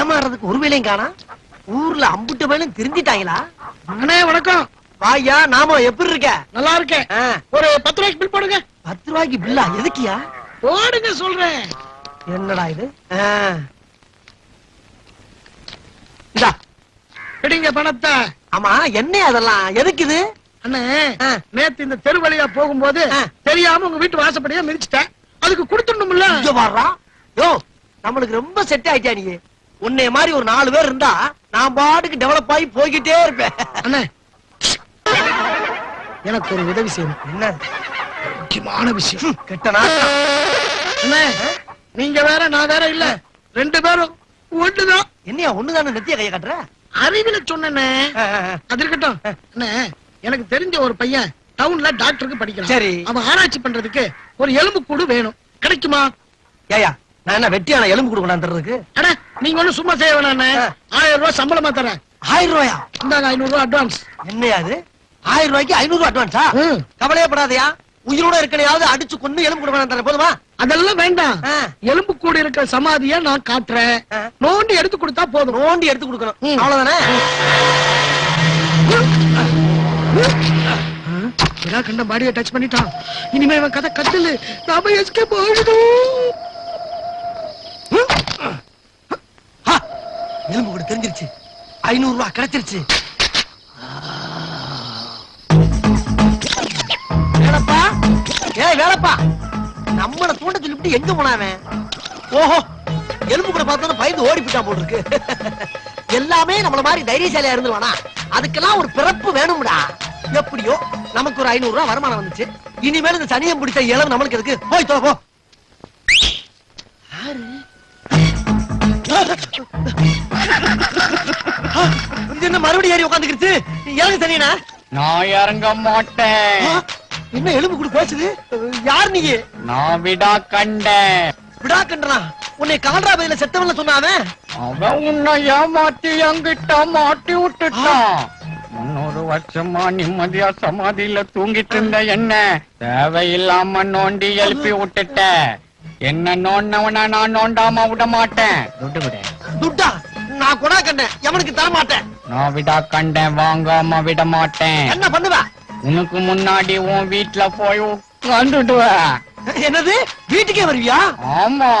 ஏமாறதுக்கு ஒரு வேலையும் காணா? ஊர்ல அம்புட்டு வேலையும் திருந்திட்டாங்களா? அண்ணே வணக்கம். வாயா நாம எப்படி இருக்க? நல்லா இருக்கேன். ஒரு பத்து ரூபாய்க்கு பில் போடுங்க. பத்து ரூபாய்க்கு பில்லா எதுக்கியா போடுங்க சொல்றேன். என்னடா இது? ஆ. இந்தா. எடுங்க பணத்தை. ஆமா என்ன அதெல்லாம்? எதுக்கு இது? அண்ணே. நேத்து இந்த தெரு வழியா போகும்போது. தெரியாம உங்க வீட்டு வாசப்படியா மிதிச்சிட்டேன். அதுக்கு கொடுத்துடணும்ல. இங்க வர்றா யோ நம்மளுக்கு ரொம்ப செட் ஆயிட்டா நீ? உன்னைய மாதிரி ஒரு நாலு பேர் இருந்தா நான் பாட்டுக்கு டெவலப் ஆகி போய்கிட்டே இருப்பேன். அண்ணே. எனக்கு ஒரு உதவி செய்யணும். என்ன? முக்கியமான விஷயம். கெட்டனா அண்ணே நீங்க வேற நான் வேற இல்ல. ரெண்டு பேரும் ஒண்ணுதான். என்னையா ஒண்ணுதானே நெத்திய கைய காட்டுற? அறிவில ஆ. அது இருக்கட்டும். அண்ணே எனக்கு தெரிஞ்ச ஒரு பையன் டவுன்ல டாக்டருக்கு படிக்கிறான். சரி. அவன் ஆராய்ச்சி பண்றதுக்கு ஒரு எலும்பு கூடு வேணும். கிடைக்குமா? ஏயா நான் என்ன வெட்டியான எலும்பு கொடுக்கணுன்றதுக்கு அட நீங்க ஒண்ணும் சும்மா செய்ய. ஆ. ஆயிரம் ரூபாய் சம்பளமா தரேன். ஆயிரம் ரூபாயா? இந்தாங்க ஐநூறு ரூபாய் அட்வான்ஸ் என்னையா அது? ஆயிரம் ரூபாய்க்கு ஐநூறு ரூபாய் அட்வான்ஸா ம். கவலையப்படாதயா. உயிரோட இருக்கணையாவது அடிச்சு கொண்டு எலும்பு கொடுக்கணும் தரேன் போதுமா? அதெல்லாம் வேண்டாம். எலும்பு கூடு இருக்கிற சமாதிய நான் காட்டுறேன். நோண்டி எடுத்து கொடுத்தா போதும். நோண்டி எடுத்து கொடுக்கணும். அவ்வளவுதானே? கண்ட பாடியை டச் பண்ணிட்டான். இனிமே இவன் கதை கட்டலு. நாம எஸ்கேப் ஆகிடும் எலும்பு கூட தெரிஞ்சிருச்சு. ஐநூறு ரூபாய் கிடைச்சிருச்சு. வேலப்பா? ஏ வேலப்பா. நம்மள தூண்ட சொல்லிட்டு எங்க போனாவன் ஓஹோ எலும்பு கூட பார்த்தோன்னு பயந்து ஓடி போயிட்டா போல இருக்கு எல்லாமே நம்மள மாதிரி தைரியசாலியா இருந்துருவானா? அதுக்கெல்லாம் ஒரு பிறப்பு வேணும்டா. எப்படியோ நமக்கு ஒரு ஐநூறு ரூபாய் வருமானம் வந்துச்சு. இனிமேல் இந்த சனியம் பிடிச்ச இளவு நம்மளுக்கு இருக்கு போய் தொலை போ. இது என்ன மறுபடியும் ஏறி உட்காந்துக்கிடுச்சு ஏழு சனியனா? நான் இறங்க மாட்டேன். என்ன எலும்பு கூட பேசுது? யார் நீ? நான் விடா கண்டேன். விடா கண்டனா? உன்னை கால்ரா பதில செத்தவன்ல சொன்னாவன் அவன்? உன்னை ஏமாத்தி என்கிட்ட மாட்டி விட்டுட்டான். முன்னூறு வருஷமா நிம்மதியா சமாதியில தூங்கிட்டு இருந்த என்ன. தேவையில்லாம நோண்டி எழுப்பி விட்டுட்ட என்ன நோண்டவன நான் நோண்டாம விட மாட்டேன். துட்டு விட துட்டா நான் குணா கண்டேன் எவனுக்கு தர மாட்டேன் நான் விடா கண்டேன் வாங்காம விட மாட்டேன் என்ன பண்ணுவ? உனக்கு முன்னாடி உன் வீட்டுல போய் உட்காந்துடுவேன் என்னது? வீட்டுக்கே வருவியா? ஆமா.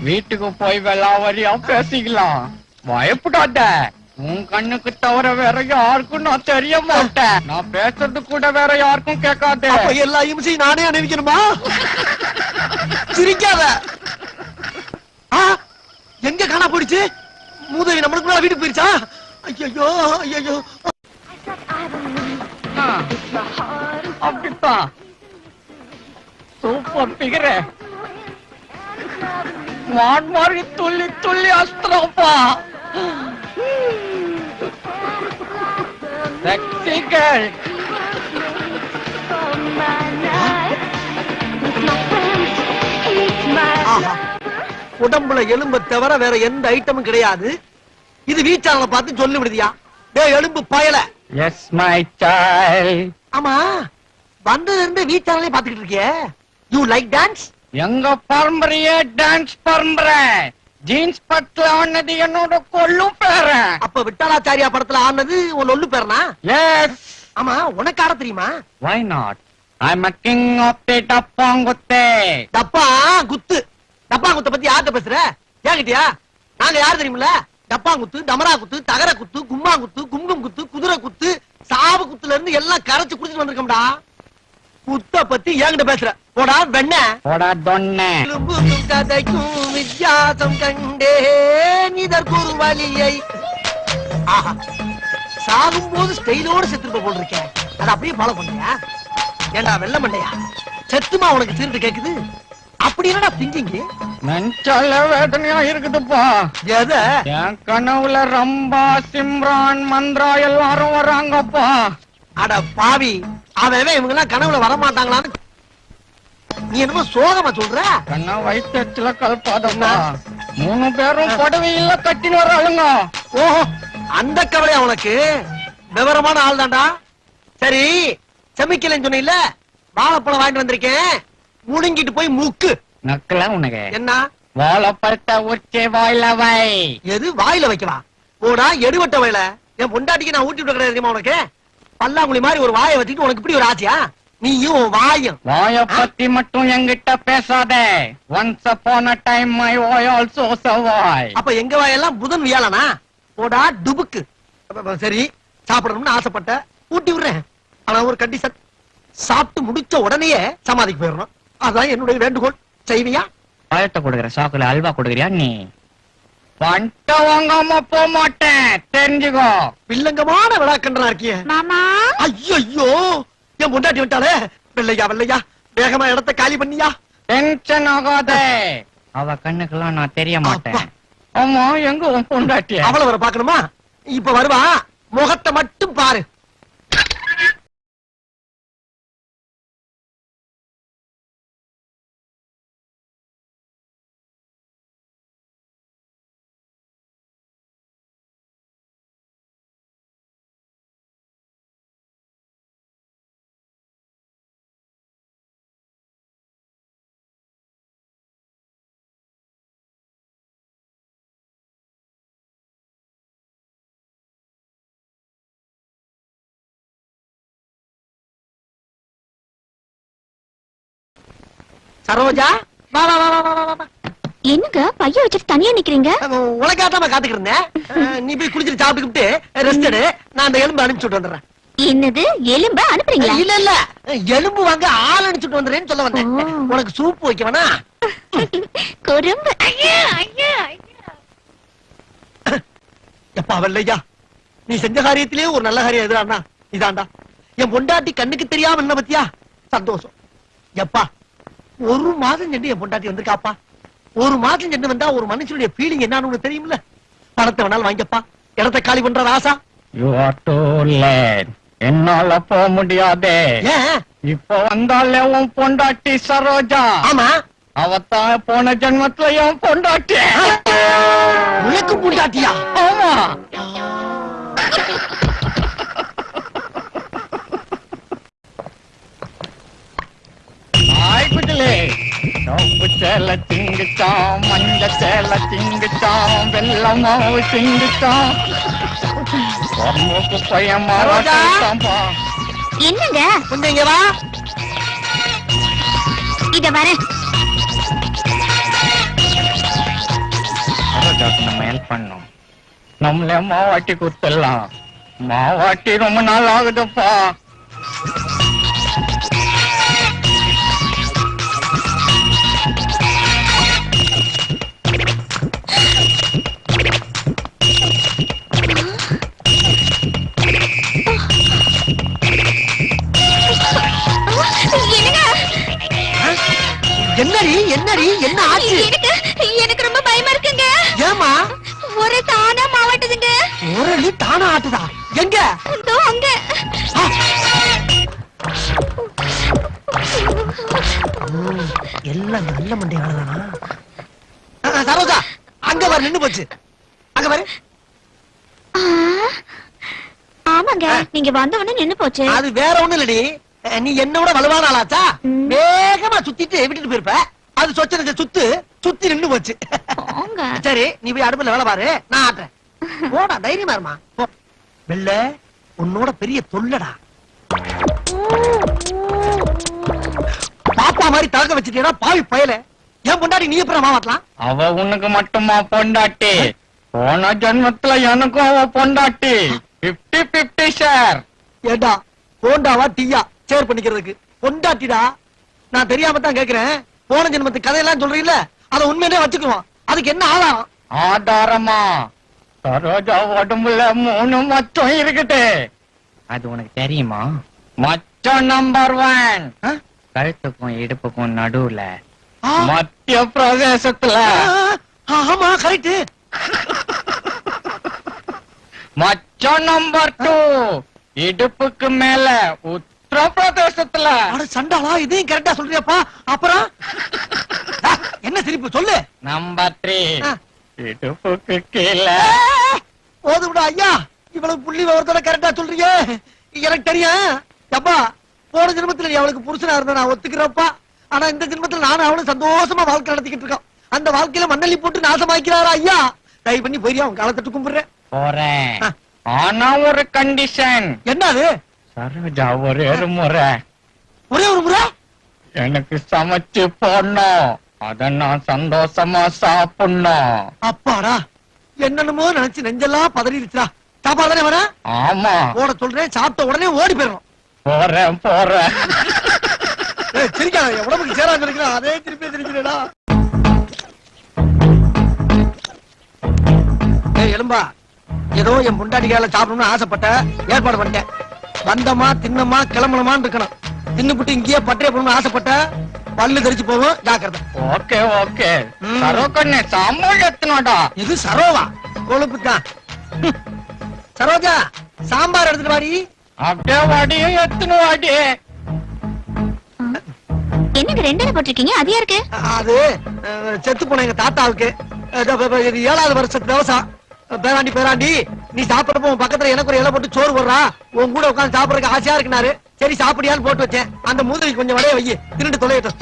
வீட்டுக்கு போய் வெளாவரியா பேசிக்கலாம். பயப்படாத. உன் கண்ணுக்கு தவிர வேற யாருக்கும் நான் தெரிய மாட்டேன். நான் பேசுறது கூட வேற யாருக்கும் கேட்காது. எல்லா இம்சையும் நானே அணிவிக்கணுமா? சிரிக்காத. எங்க காணா போயிடுச்சு? மூதவி நம்மளுக்கு வீட்டுக்கு போயிருச்சா? ஐயோ ஐயோ அப்படித்தான். சூப்பர் பிகர. மான் மாதிரி துள்ளி துள்ளி அஸ்திரப்பா ஆஹா. உடம்புல எலும்பு தவிர வேற எந்த ஐட்டமும் கிடையாது. இது வீச்சாளனை பார்த்து சொல்லி விடுதியா எலும்பு பயல. எஸ் மை சைல்ட் ஆமா. வந்ததுல இருந்து வீச்சாளனே பாத்துக்கிட்டு இருக்கியே. யூ லைக் டான்ஸ் எங்க பரம்பரையே டான்ஸ் பரம்பரை. ஜீன்ஸ் பட்ல ஆனது என்னோட கொள்ளும் பேரன் அப்ப விட்டாலாச்சாரியா படத்துல ஆனது உன் ஒல்லு பேரனா? எஸ் ஆமா உனக்கு ஆட தெரியுமா? Why not I am king of the டப்பாங்குத்தே டப்பா குத்து. டப்பா குத்த பத்தி யார்கிட்ட பேசுற? ஏங்கிட்டியா நாங்க யாரு தெரியுமில்ல? டப்பா குத்து டமரா குத்து தகர குத்து கும்மா குத்து குத்து குதிரை குத்து சாவு குத்துல இருந்து எல்லாம் கரைச்சு குடிச்சிட்டு வந்திருக்கோம்டா. குத்த பத்தி என்கிட்ட பேசுற. போடா வெண்ண. போடா தொன்ன. எலும்புக்கும் கதைக்கும் வித்தியாசம் கண்டேன். இதற்கொரு வழியை. சாகும் போது ஸ்டைலோட செத்துருப்ப போல் இருக்கேன் அதை அப்படியே ஃபாலோ பண்ணியா? ஏண்டா வெள்ள மண்டையா? செத்துமா உனக்கு சீர்த்து கேக்குது? அப்படி என்னடா திங்கிங் மென்டல வேதனையா இருக்குதுப்பா. எத? என் கனவுல ரம்பா சிம்ரான் மந்த்ரா எல்லாரும் வராங்கப்பா. அட பாவி. அவன் இவங்க எல்லாம் கனவுல வர மாட்டாங்களான்னு நீ என்னமோ சோகமா சொல்ற? கண்ணா வயிற்றுல கலப்பாதப்பா மூணு பேரும் புடவையில கட்டின்னு வராளுங்க ஓஹோ அந்த கவலையா உனக்கு? விவரமான ஆள் தான்டா. சரி செமிக்கலன்னு சொன்ன வாழைப்பழம் வாங்கிட்டு வந்திருக்கேன். முழுங்கிட்டு போய் முக்கு. நக்கல உனக்கு? என்ன? வாழைப்பழத்தை உச்சி வாயில வை. எது? வாயில வைக்கவா? போடா எடுவட்ட வயல. என் பொண்டாட்டிக்கு நான் ஊட்டி விட கிடையாது உனக்கு? பல்லாங்குழி மாதிரி ஒரு வாயை வச்சுட்டு உனக்கு இப்படி ஒரு ஆசையா? நீயும் வாயும். வாய பத்தி மட்டும் என்கிட்ட பேசாத. Once upon a time my why also சவாய் அப்ப எங்க வாயெல்லாம் புதன் வியாழனா? போடா டுபுக்கு. சரி சாப்பிடணும்னு ஆசைப்பட்ட ஊட்டி விடுறேன். ஆனா ஒரு கண்டிஷன் சாப்பிட்டு முடிச்ச உடனேயே சமாதிக்கு போயிடணும். அதான் என்னுடைய வேண்டுகோள். செய்வியா? பழத்தை கொடுக்குற சாக்குல அல்வா கொடுக்குறியா நீ? பண்ட வாங்காம போக மாட்டேன். தெரிஞ்சுக்கோ. வில்லங்கமான விழாக்கன்றா இருக்கிய. மாமா? ஐயோ என் பொண்டாட்டி விட்டாளே வெள்ளையா வெள்ளையா வேகமா இடத்த காலி பண்ணியா. டென்ஷன் ஆகாத. அவ கண்ணுக்கெல்லாம் நான் தெரிய மாட்டேன். ஆமா எங்க உன் பொண்டாட்டிய? அவளை வர பாக்கணுமா இப்ப வருவா. முகத்தை மட்டும் பாரு. சரோஜா? வா வா வா வா வா, என்னங்க பைய வச்சுட்டு தனியா நிக்கிறீங்க? உனக்காட்டாம காத்துக்கிட்டு இருந்தேன். நீ போய் குளிச்சுட்டு சாப்பிட்டுக்கிட்டு ரெஸ்ட் எடு. நான் அந்த எலும்பு அனுப்பிச்சுட்டு வந்துடுறேன். என்னது எலும்ப அனுப்புறீங்களா? இல்ல இல்ல. எலும்பு வாங்க ஆள் அனுப்பிச்சுட்டு வந்துடுறேன்னு சொல்ல வந்தேன். உனக்கு சூப் வைக்க வேணா குறும்பு. ஐயா ஐயா எப்பா வெள்ளையா? நீ செஞ்ச காரியத்திலேயே ஒரு நல்ல காரியம் எதிரானா இதாண்டா. என் பொண்டாட்டி கண்ணுக்கு தெரியாம என்ன பத்தியா? சந்தோஷம். எப்பா ஒரு மாதம் சென்று என் பொண்டாட்டி வந்திருக்காப்பா? ஒரு மாதம் சென்று வந்தா ஒரு மனுஷனுடைய ஃபீலிங் என்னன்னு உனக்கு தெரியுமில்ல பணத்தை வேணாலும் வாங்கிப்பா இடத்தை காலி பண்ற ராசா. யூ ஆர் டூ லேட் என்னால போக முடியாதே. இப்ப வந்தாலே உன் பொண்டாட்டி சரோஜா. ஆமா. அவத்தான் போன ஜென்மத்துல என் பொண்டாட்டி. உனக்கு பொண்டாட்டியா? ஆமா. சோப்பு சேல திங்குச்சான் மஞ்ச சேல திங்குச்சான் வெள்ளம் மாவு திங்குச்சான் பொம்முக்கு பையன் சரோஜா? மாறாட்டாம்பா என்னங்க? கொஞ்சம் இங்க வா. இத சரோஜாக்கு நம்ம ஹெல்ப் பண்ணோம். நம்மளே மாவாட்டி கொடுத்துடலாம். மாவாட்டி ரொம்ப நாள் ஆகுதுப்பா. என்னடி என்னடி என்ன ஆச்சு? எனக்கு எனக்கு ரொம்ப பயமா இருக்குங்க. ஏமா ஒரு தானா மாவட்டுதுங்க. முரளி தானா ஆட்டுதா? எங்க? இதோ அங்க. எல்லாம் நல்ல மண்டை ஆளுதானா? சரோஜா அங்க வர நின்னு போச்சு. அங்க ஆ, ஆமாங்க நீங்க வந்த உடனே நின்னு போச்சு. அது வேற ஒண்ணு இல்லடி. நீ என்னோட வலுவான ஆளாச்சா? ம். வேகமா சுத்திட்டு விட்டுட்டு போயிருப்ப. அது சொச்சனங்க சுத்து சுத்தி நின்னு போச்சு. சரி நீ போய் அடுப்புல வேலை பாரு நான் ஆட்டுறேன். போடா தைரியமா இருமா. போ. வெள்ள உன்னோட பெரிய தொல்லடா. பாப்பா மாதிரி தாக்க வச்சுட்டீங்கன்னா பாவி பயல. ஏன் பொண்டாடி நீ எப்படி மாவாட்டலாம் அவ உனக்கு மட்டுமா பொண்டாட்டி? போன ஜென்மத்துல எனக்கும் அவ பொண்டாட்டி. பிப்டி பிப்டி ஷேர் ஏண்டா போண்டாவா டீயா? ஷேர் பண்ணிக்கிறதுக்கு. பொண்டாட்டிடா நான் தெரியாம தான் கேக்குறேன். போன ஜென்மத்து கதையெல்லாம் சொல்றீல்ல? அத உண்மையிலே வச்சுக்குவோம். அதுக்கு என்ன ஆதாரம்? ஆதாரமா? சரோஜா உடம்புல மூணு மச்சம் இருக்குது. அது உனக்கு தெரியுமா? மச்சம் நம்பர் ஒன்? கழுத்துக்கும் இடுப்புக்கும் நடுவுல. மத்திய பிரதேசத்துல ஆமா கரெக்ட் மச்சம் நம்பர் டூ இடுப்புக்கு மேல உத்தரப்பிரதேசத்துல அட சண்டாளா இதையும் கரெக்டா சொல்றியாப்பா? அப்புறம்? என்ன சிரிப்பு? சொல்லு. Number three. இடுப்புக்கு கீழே. போதும்டா ஐயா. இவ்வளவு புள்ளி விவரத்தோட கரெக்டா சொல்றீங்க எனக்கு தெரியும். அப்பா போன ஜென்மத்துல நீ அவளுக்கு புருஷனா இருந்த நான் ஒத்துக்கிறப்பா. ஆனா இந்த ஜென்மத்துல நானும் அவளும் சந்தோஷமா வாழ்க்கை நடத்திக்கிட்டு இருக்கோம். அந்த வாழ்க்கையில மண்ணள்ளி போட்டு நாசமாக்கிறாரா ஐயா? தயவு பண்ணி போயிரியா உன் காலத்தட்டு கும்பிடுறேன். போறேன். ஆனா ஒரு கண்டிஷன் என்ன அது சரோஜா ஒரே ஒரு முறை. ஒரே ஒரு முறை? எனக்கு சமைச்சு போடணும். அத நான் சந்தோஷமா சாப்பிடணும். அப்பாடா என்னென்னமோ நினைச்சு நெஞ்செல்லாம் பதறிடுச்சுடா. சாப்பாடு தானே வரேன் ஆமா. ஓட சொல்றேன் சாப்பிட்ட உடனே ஓடி போயிடும் போறேன் போறேன். சிரிக்காத உடம்புக்கு சேராம இருக்கிறா அதே திருப்பி ஏய் எலும்பா ஏதோ என் முண்டாடிக்கால சாப்பிடணும்னு ஆசைப்பட்ட ஏற்பாடு பண்ணிட்டேன். வந்தமா தின்னமா கிளம்பணுமான்னு இருக்கணும். தின்னுபிட்டு இங்கேயே பட்டே போகணும்னு ஆசைப்பட்ட பல்லு தெரிச்சு போகும். ஜாக்கிரதை. Okay okay. ம். சரோக்கண்ணே சாம்பார் எத்தனோடா? இது சரோவா. கொழுப்பு தான் சரோஜா சாம்பார் எடுத்துட்டு வாடி. அப்படியே வாடியும் எத்தனை வாடி. என்னங்க ரெண்டு போட்டிருக்கீங்க? அது யாருக்கு? அது செத்து போன எங்க தாத்தாவுக்கு. இது, ஏழாவது வருஷத்து விவசாயம். பேராண்டி பேராண்டி. நீ சாப்பிடறப்போ உன் பக்கத்துல எனக்கு ஒரு இலை போட்டு சோறு போடுறா. உன் கூட உட்காந்து சாப்பிடறதுக்கு ஆசையா இருக்குனாரு. சரி சாப்பிடியான்னு போட்டு வச்சேன். அந்த மூதவி கொஞ்சம் வடைய வை திருண்டு தொலையட்டும்.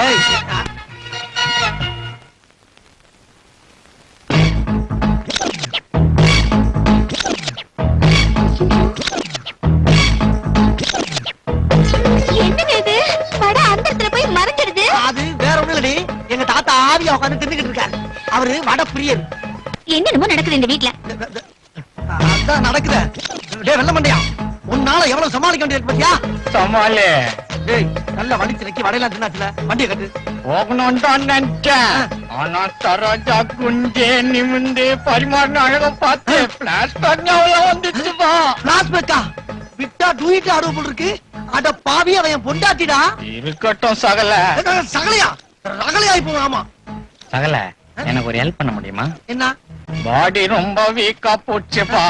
Hey! பிரியர் என்னென்னமோ நடக்குது இந்த வீட்ல. அதான் நடக்குது. டேய் வெள்ள மண்டையா? உன்னால எவ்வளவு சமாளிக்க வேண்டியது பாத்தியா? சமாளி. டேய் நல்ல வலிச்சு நிக்கி வடையெல்லாம் தின்னாச்சுல. வண்டியை கட்டு. போகணும் தான் நினைச்சேன். ஆனா சரோஜா குஞ்சே நிமிந்து பரிமாறின அழக பார்த்து பிளாஸ்டிக் ஞாபகம் வந்துச்சுப்பா பிளாஸ்பெக்கா விட்டா ஆடுவ போல் இருக்கு. அட பாவி அவன் பொண்டாட்டிடா. இருக்கட்டும் சகல. சகலையா? ரகலையா இப்போ ஆமா. சகல. எனக்கு ஒரு ஹெல்ப் பண்ண முடியுமா? என்ன? பாடி ரொம்ப வீக்கா போச்சுப்பா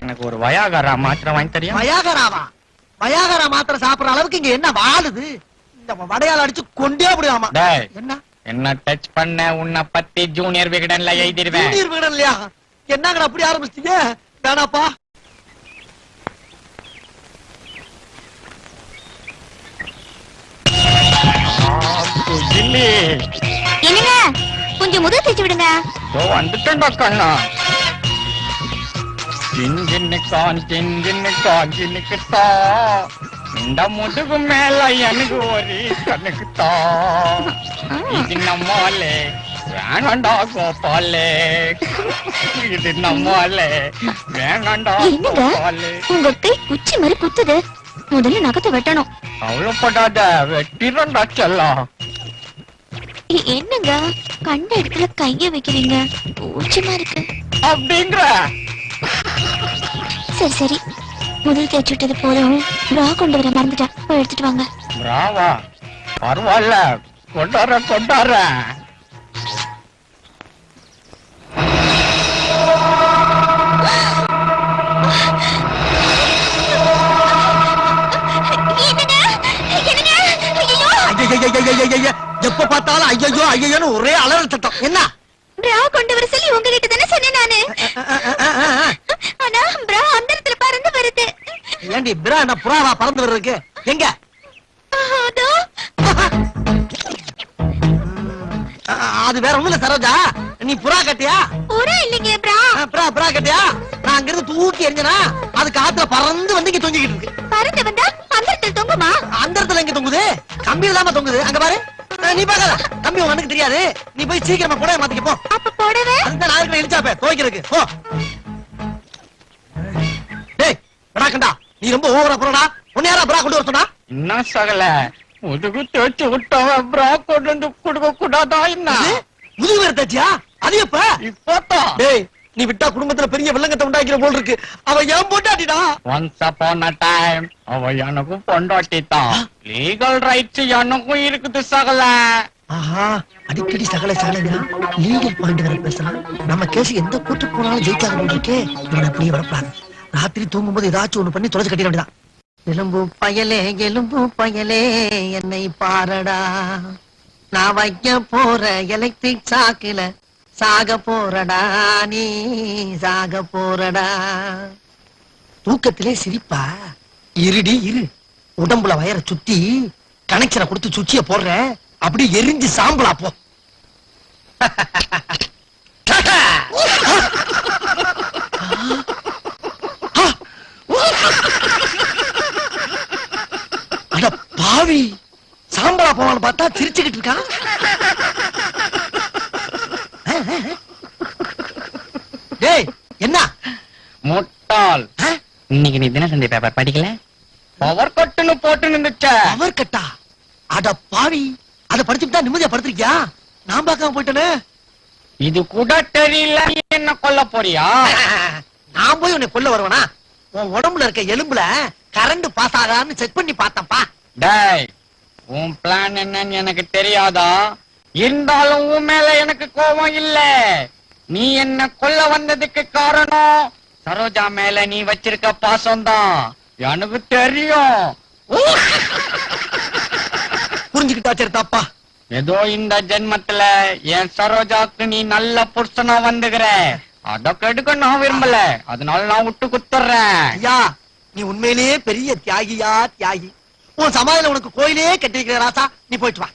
எனக்கு ஒரு வயாகரா மாத்திரம் வாங்கி தெரியும் வயாகராவா வயாகரா மாத்திரை சாப்பிடுற அளவுக்கு இங்க என்ன வாழுது? இந்த வடையால அடிச்சு கொண்டே டேய் என்ன? என்ன டச் பண்ண? உன்னை பத்தி ஜூனியர் விகடன்ல எழுதிடுவேன் ஜூனியர் இல்லையா என்னங்கடா அப்படி ஆரம்பிச்சிட்டீங்க? வேணாப்பா. என்னங்க? கொஞ்சம் முதல் தேய்ச்சி விடுங்க. இதோ வந்துட்டேன்டா கண்ணா ஜின்ஜின்னுக்கான் ஜின்ஜின்னுக்கான் ஜின்னுக்குத்தா இந்த முதுகு மேல எனக்கு ஒரு கண்ணுக்குத்தா இது நம்மாலே வேணாண்டா கோபாலே. இது நம்மாலே வேணாண்டா கோபாலே. உங்க கை குச்சி மாதிரி குத்துது. முதல்ல நகத்தை வெட்டணும். கவலைப்படாத வெட்டிடண்டா செல்லம் எ- என்னங்க? கண்ட இடத்துல கைய வைக்கிறீங்க. கூச்சமா இருக்கு. அப்படிங்கிற? சரி சரி. முதல் தேய்ச்சி விட்டது போதும். bra கொண்டு வர மறந்துட்டேன். போய் எடுத்துட்டு வாங்க. பிராவா? பரவாயில்ல. கொண்டார கொண்டார என்னங்க? என்னங்க? ஐயோ! பார்த்தாலும் ஐயோ ஐயோன்னு ஒரே அலறல் சட்டம் என்ன? bra கொண்டு வர சொல்லி உங்ககிட்ட தானே சொன்னேன் நானு. ஆனா பறந்து வருது. ஏண்டி பிரா என்ன புறாவா பறந்து வர்றதுக்கு? எங்க? அதோ. வேற இல்ல சரோஜா. நீ புறா கட்டியா? புறா இல்லைங்க bra அ, புறா கட்டியா? நான் அங்க இருந்து தூக்கி எறிஞ்சனா அது காத்துல பறந்து வந்து இங்க தொங்கிக்கிட்டு இருக்கு. பறந்து வந்தா அந்த இடத்துல தொங்குமா? அந்த இடத்துல எங்க தொங்குது? கம்பி இல்லாம தொங்குது. அங்க பாரு. நீ பாக்காத கம்பி உன் கண்ணுக்கு தெரியாது. நீ போய் சீக்கிரமா புடவை மாத்திக்க போ. அப்ப புடவை? அதுதான் நான் இருக்கிற இழிச்சாப்பே துவைக்கிறதுக்கு. போ. டேய் விடாக்கண்டா நீ ரொம்ப ஓவரா போறடா உன்னை யாரா புறா கொண்டு வர சொன்னா? என்ன சகல? முதுகு தேய்ச்சி விட்டவன் பிரா கொண்டு வந்து கொடுக்க கூடாதா என்ன? முதுகு வேற தச்சியா அது எப்ப? இப்போதான் டேய் நீ விட்டா குடும்பத்துல பெரிய வில்லங்கத்தை உண்டாக்கிற போல் இருக்கு. அவ ஏன் போட்டாட்டிடா ஒன்ஸ் அப்பான் அ டைம் அவ எனக்கும் பொண்டாட்டி தான் லீகல் ரைட்ஸ் எனக்கும் இருக்குது சகல. ஆஹா அடிக்கடி சகல சகலையா? லீகல் பாயிண்ட் வரை பேசலாம். நம்ம கேஸ் எந்த கூட்டு போனாலும் ஜெயிக்காத போல் இருக்கே. இவனை அப்படியே வரப்படாது ராத்திரி தூங்கும்போது ஏதாச்சும் ஒண்ணு பண்ணி தொலைச்சு கட்டிட வேண்டியதான் எலும்பு பயலே எலும்பு பயலே என்னை பாரடா. நான் வைக்க போற எலக்ட்ரிக் சாக்குல சாக போறடா நீ சாக போறடா. தூக்கத்திலே சிரிப்பா. இருடி இரு. உடம்புல வயர சுத்தி கனெக்ஷனை கொடுத்து சுச்சிய போடுற. அப்படியே எரிஞ்சு சாம்பலா போ. பாவி சாம்பலா போவான்னு பார்த்தா சிரிச்சுக்கிட்டு இருக்கான் டேய் என்ன? முட்டாள்? இன்னைக்கு நீ தினசந்தி பேப்பர் படிக்கல? பவர் கட்டுன்னு போட்டு நின்றுச்ச பவர் கட்டா அட பாவி. அத படிச்சுட்டா நிம்மதியா படுத்திருக்கியா? நான் பார்க்காம போயிட்டேனே. இது கூட தெரியல என்ன கொல்ல போறியா? நான் போய் உன்னை கொல்ல வருவனா? உன் உடம்புல இருக்க எலும்புல கரண்ட் பாஸ் ஆகான்னு செக் பண்ணி பார்த்தேன்ப்பா. டேய் உன் பிளான் என்னன்னு எனக்கு தெரியாதா? இருந்தாலும் உன் மேல எனக்கு கோபம் இல்ல. நீ என்ன கொல்ல வந்ததுக்கு காரணம்? சரோஜா மேல நீ வச்சிருக்க பாசம்தான். எனக்கு தெரியும். புரிஞ்சுக்கிட்டா சரி தாப்பா. ஏதோ இந்த ஜென்மத்துல என் சரோஜாக்கு நீ நல்ல புருஷனா வந்துகிற. அத கெடுக்க நான் விரும்பல. அதனால நான் விட்டு குத்துறேன். ஐயா நீ உண்மையிலேயே பெரிய தியாகியா தியாகி. உன் சமாதியில உனக்கு கோயிலே கட்டி வைக்கிற ராசா. நீ போயிட்டு வா.